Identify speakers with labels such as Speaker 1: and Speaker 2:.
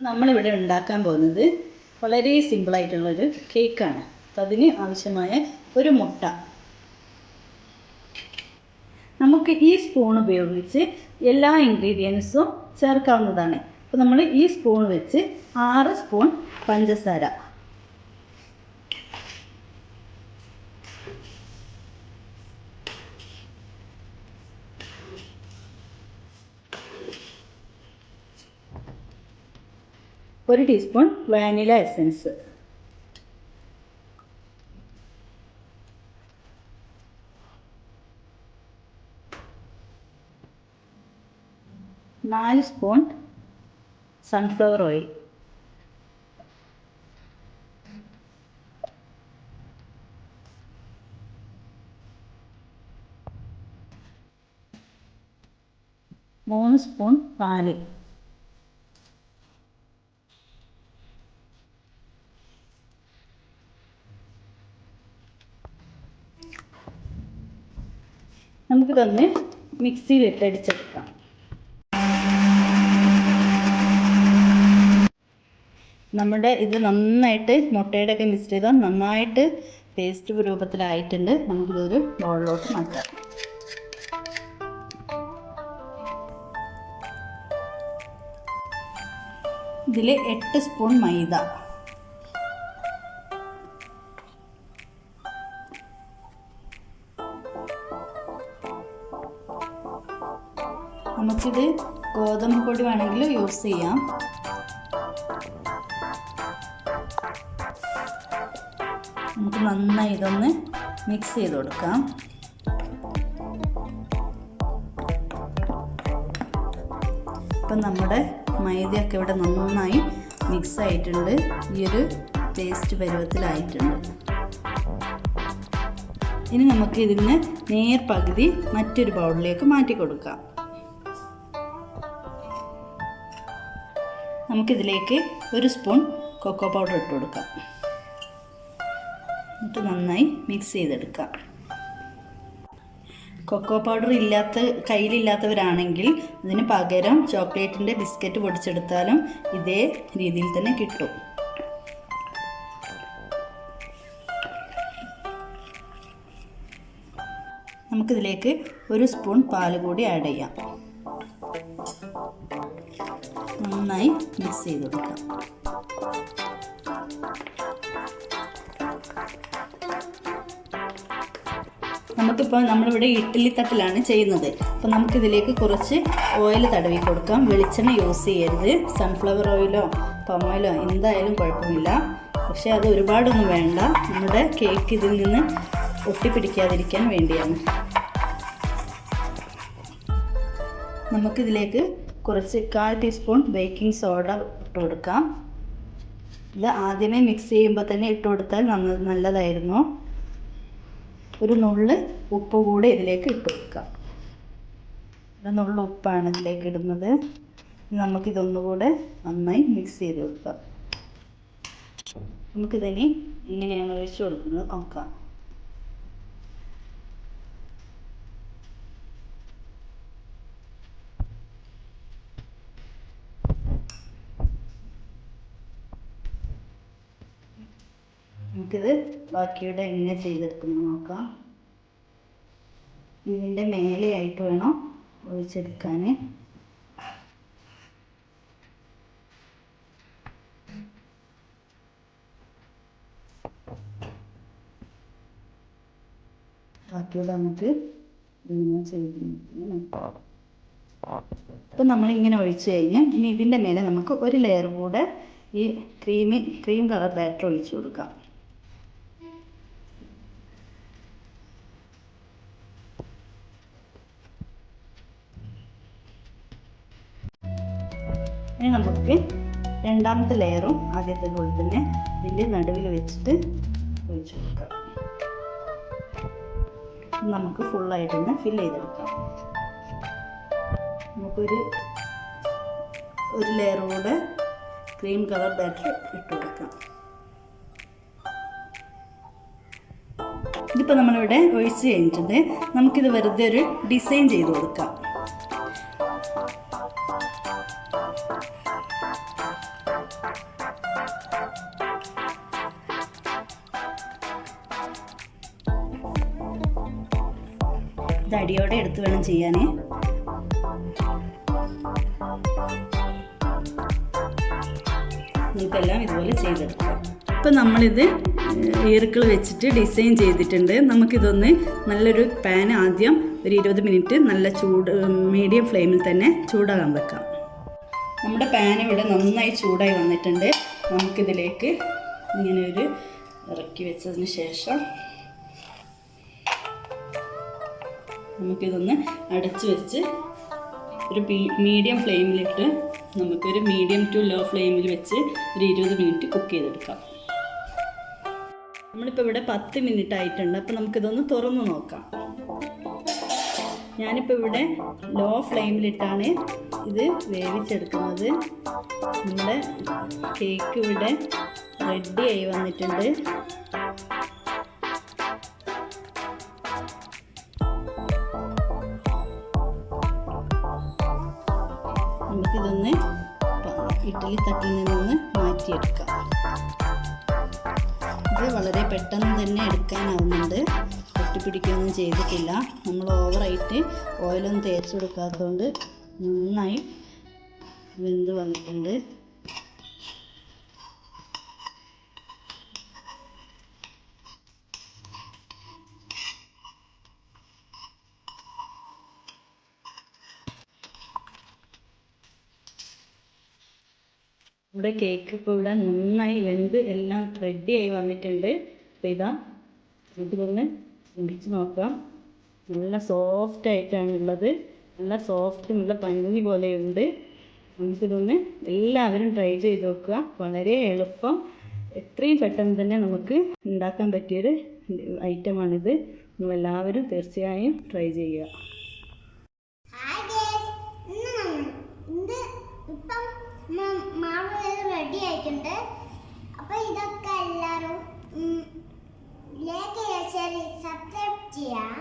Speaker 1: അപ്പം നമ്മളിവിടെ ഉണ്ടാക്കാൻ പോകുന്നത് വളരെ സിമ്പിളായിട്ടുള്ളൊരു കേക്കാണ് അപ്പം അതിന് ആവശ്യമായ ഒരു മുട്ട. നമുക്ക് ഈ സ്പൂൺ ഉപയോഗിച്ച് എല്ലാ ഇൻഗ്രീഡിയൻസും ചേർക്കാവുന്നതാണ്. അപ്പോൾ നമ്മൾ ഈ സ്പൂൺ വെച്ച് ആറ് സ്പൂൺ പഞ്ചസാര. ഒരു ടീസ്പൂൺ വാനില എസൻസ്. നാല് സ്പൂൺ സൺഫ്ലവർ ഓയിൽ മൂന്ന് സ്പൂൺ പാൽ. നമുക്കിതൊന്ന് മിക്സിയിൽ അടിച്ചെടുക്കാം. നമ്മുടെ ഇത് നന്നായിട്ട് മുട്ടയുടെ ഒക്കെ മിക്സ് ചെയ്താൽ നന്നായിട്ട് പേസ്റ്റ് രൂപത്തിലായിട്ടുണ്ട്. നമുക്കിതൊരു ബോളിലോട്ട് മാറ്റാം. ഇതിൽ എട്ട് സ്പൂൺ മൈദ. നമുക്കിത് ഗോതമ്പ് പൊടി വേണമെങ്കിൽ യൂസ് ചെയ്യാം. നമുക്ക് നന്നായി ഇതൊന്ന് മിക്സ് ചെയ്ത് കൊടുക്കാം. ഇപ്പം നമ്മുടെ മൈദയൊക്കെ ഇവിടെ നന്നായി മിക്സ് ആയിട്ടുണ്ട്. ഈ ഒരു പേസ്റ്റ് പരുവത്തിലായിട്ടുണ്ട്. ഇനി നമുക്ക് ഇതിന് നേർ പകുതി മറ്റൊരു ബൗളിലേക്ക് മാറ്റി കൊടുക്കാം. നമുക്കിതിലേക്ക് ഒരു സ്പൂൺ കൊക്കോ പൗഡർ ഇട്ട് കൊടുക്കാം. എന്നിട്ട് നന്നായി മിക്സ് ചെയ്തെടുക്കാം. കൊക്കോ പൗഡർ ഇല്ലാത്ത കയ്യിലില്ലാത്തവരാണെങ്കിൽ ഇതിന് പകരം ചോക്ലേറ്റിന്റെ ബിസ്ക്കറ്റ് പൊടിച്ചെടുത്താലും ഇതേ രീതിയിൽ തന്നെ കിട്ടും. നമുക്കിതിലേക്ക് ഒരു സ്പൂൺ പാൽ കൂടി ആഡ് ചെയ്യാം. നന്നായി മിക്സ് ചെയ്ത് കൊടുക്കാം. നമുക്കിപ്പോൾ നമ്മളിവിടെ ഇഡ്ഡലി തട്ടിലാണ് ചെയ്യുന്നത്. അപ്പോൾ നമുക്കിതിലേക്ക് കുറച്ച് ഓയിൽ തടവി കൊടുക്കാം. വെളിച്ചെണ്ണ യൂസ് ചെയ്യരുത്. സൺഫ്ലവർ ഓയിലോ പം ഓയിലോ എന്തായാലും കുഴപ്പമില്ല. പക്ഷേ അത് ഒരുപാടൊന്നും വേണ്ട. നമ്മുടെ കേക്ക് ഇതിൽ നിന്ന് ഒട്ടിപ്പിടിക്കാതിരിക്കാൻ വേണ്ടിയാണ്. നമുക്കിതിലേക്ക് കുറച്ച് കാൽ ടീസ്പൂൺ ബേക്കിംഗ് സോഡ ഇട്ട് കൊടുക്കാം. ഇത് ആദ്യമേ മിക്സ് ചെയ്യുമ്പോൾ തന്നെ ഇട്ട് കൊടുത്താൽ നന്ന നല്ലതായിരുന്നു. ഒരു നുള്ള് ഉപ്പ് കൂടി ഇതിലേക്ക് ഇട്ട് കൊടുക്കാം. ഒരു നുള്ള് ഉപ്പാണ് ഇതിലേക്ക് ഇടുന്നത്. നമുക്കിതൊന്നുകൂടെ നന്നായി മിക്സ് ചെയ്ത് കൊടുക്കാം നമുക്കിതിനി ഇങ്ങനെയാണ് ഒഴിച്ചു കൊടുക്കുന്നത് നോക്കാം. നമുക്കിത് ബാക്കിയുടെ എങ്ങനെ ചെയ്തെടുക്കുന്നത് നോക്കാം. ഇതിന്റെ മേലെയായിട്ട് വേണം ഒഴിച്ചെടുക്കാൻ. ബാക്കിയുടെ നമുക്ക് ഇങ്ങനെ ചെയ്ത് അപ്പം നമ്മൾ നമ്മളിങ്ങനെ ഒഴിച്ച് കഴിഞ്ഞാൽ ഇനി ഇതിന്റെ മേലെ നമുക്ക് ഒരു ലെയർ കൂടെ ഈ ക്രീമി ക്രീം കളർ ബാറ്റർ ഒഴിച്ചു കൊടുക്കാം. ഇനി നമുക്ക് രണ്ടാമത്തെ ലെയറും ആദ്യത്തെ പോലെ തന്നെ ഇതിന്റെ നടുവിൽ വെച്ചിട്ട് ഒഴിച്ചു കൊടുക്കാം. നമുക്ക് ഫുള്ളായിട്ടൊന്ന് ഫില്ല് ചെയ്തെടുക്കാം നമുക്കൊരു ഒരു ലെയർ കൂടെ ക്രീം കളർ ബാറ്റർ ഇട്ട് കൊടുക്കാം. ഇതിപ്പോൾ നമ്മളിവിടെ ഒഴിച്ച് കഴിഞ്ഞിട്ടുണ്ട്. നമുക്കിത് വെറുതെ ഒരു ഡിസൈൻ ചെയ്ത് കൊടുക്കാം. എടുത്ത് വേണം ചെയ്യാൻ നമുക്കെല്ലാം ഇതുപോലെ ചെയ്തെടുക്കാം. ഇപ്പം നമ്മളിത് ഈർക്കിൾ വെച്ചിട്ട് ഡിസൈൻ ചെയ്തിട്ടുണ്ട്. നമുക്കിതൊന്ന് നല്ലൊരു പാൻ ആദ്യം ഒരു ഇരുപത് മിനിറ്റ് നല്ല ചൂട് മീഡിയം ഫ്ലെയിമിൽ തന്നെ ചൂടാകാൻ വെക്കാം. നമ്മുടെ പാൻ ഇവിടെ നന്നായി ചൂടായി വന്നിട്ടുണ്ട്. നമുക്കിതിലേക്ക് ഇങ്ങനെ ഒരു ഇറക്കി വെച്ചതിന് ശേഷം നമുക്കിതൊന്ന് അടച്ചു വെച്ച് ഒരു മീഡിയം ഫ്ലെയിമിലിട്ട് നമുക്കൊരു മീഡിയം ടു ലോ ഫ്ലെയിമിൽ വെച്ച് ഒരു ഇരുപത് മിനിറ്റ് കുക്ക് ചെയ്തെടുക്കാം. നമ്മളിപ്പോൾ ഇവിടെ പത്ത് മിനിറ്റ് ആയിട്ടുണ്ട്. അപ്പോൾ നമുക്കിതൊന്ന് തുറന്ന് നോക്കാം. ഞാനിപ്പോൾ ഇവിടെ ലോ ഫ്ലെയിമിലിട്ടാണ് ഇത് വേവിച്ചെടുക്കുന്നത്. നമ്മുടെ കേക്ക് ഇവിടെ റെഡി ആയി വന്നിട്ടുണ്ട്. നമുക്കിതൊന്ന് ഇഡ്ഡലി തട്ടിൽ നിന്നൊന്ന് മാറ്റിയെടുക്കാം. ഇത് വളരെ പെട്ടെന്ന് തന്നെ എടുക്കാനാവുന്നുണ്ട്. ഒട്ടിപ്പിടിക്കുകയൊന്നും ചെയ്തിട്ടില്ല. നമ്മൾ ഓവറായിട്ട് ഓയിലൊന്നും തേച്ച് കൊടുക്കാത്തതുകൊണ്ട് നന്നായി വെന്ത് വന്നിട്ടുണ്ട്. ഇവിടെ കേക്ക് ഇപ്പോൾ ഇവിടെ നന്നായി വെന്ത് എല്ലാം റെഡി ആയി വന്നിട്ടുണ്ട്. അപ്പോൾ ഇതാ ഇതിലൊന്ന് ചിന്തിച്ച് നോക്കാം. നല്ല സോഫ്റ്റ് ആയിട്ടാണ് ഉള്ളത്. നല്ല സോഫ്റ്റ് നല്ല പഞ്ഞി പോലെയുണ്ട് നമുക്കിതൊന്ന് എല്ലാവരും ട്രൈ ചെയ്ത് നോക്കുക. വളരെ എളുപ്പം. എത്രയും പെട്ടെന്ന് തന്നെ നമുക്ക് ഉണ്ടാക്കാൻ പറ്റിയൊരു ഐറ്റമാണിത് എല്ലാവരും തീർച്ചയായും ട്രൈ ചെയ്യുക.
Speaker 2: ആയിട്ടുണ്ട് അപ്പൊ ഇതൊക്കെ എല്ലാവരും സബ്സ്ക്രൈബ് ചെയ്യാം.